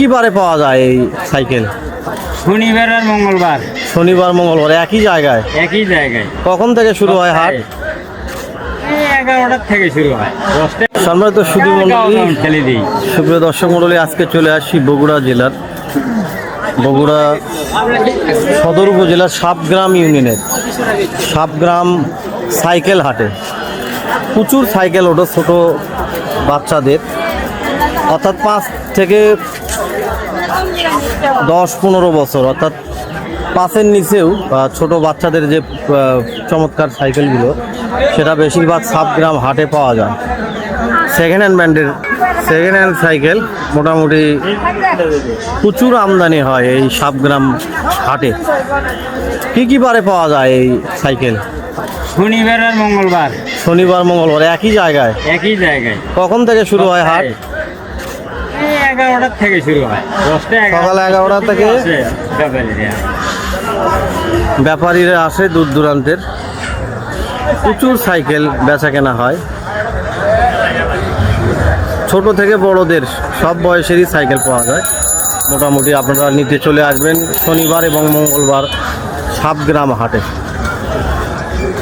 কি বারে পাওয়া যায় এই সাইকেল? শনিবার আর মঙ্গলবার। শনিবার মঙ্গলবার একই জায়গায়? একই জায়গায়। কখন থেকে শুরু হয় হাট? এগারোটার থেকে শুরু হয়। দশটা সম্মানিত সুদী মন্ডলী ঠেলে দিই। সুপ্রিয় দর্শক মন্ডলী আজকে চলে আসছি বগুড়া জেলার। বগুড়া সদর উপজেলার সাবগ্রাম ইউনিয়নের সাবগ্রাম সাইকেল হাটে। প্রচুর সাইকেল ওঠো ছোটো বাচ্চাদের। অর্থাৎ পাঁচ থেকে দশ পনেরো বছর অর্থাৎ পাঁচের নিচেও ছোট বাচ্চাদের যে চমৎকার সাইকেলগুলো সেটা বেশিরভাগ সাবগ্রাম হাটে পাওয়া যায়। সেকেন্ড হ্যান্ড ব্র্যান্ডের সেকেন্ড হ্যান্ড সাইকেল মোটামুটি প্রচুর আমদানি হয় এই সাবগ্রাম হাটে। কি কী বারে পাওয়া যায় এই সাইকেল? শনিবার আর মঙ্গলবার। শনিবার মঙ্গলবার একই জায়গায়? একই জায়গায়। কখন থেকে শুরু হয় হাট? এই থেকে শুরু হয়। দশটা সকাল এগারোটা থেকে ব্যাপারীরা। ব্যাপারীরা আসে দূর দূরান্তের। প্রচুর সাইকেল বেচা কেনা হয়। ছোট থেকে বড়দের সব বয়সেরই সাইকেল পাওয়া যায়। মোটামুটি আপনারা নিতে চলে আসবেন শনিবার এবং মঙ্গলবার সাবগ্রাম হাটে।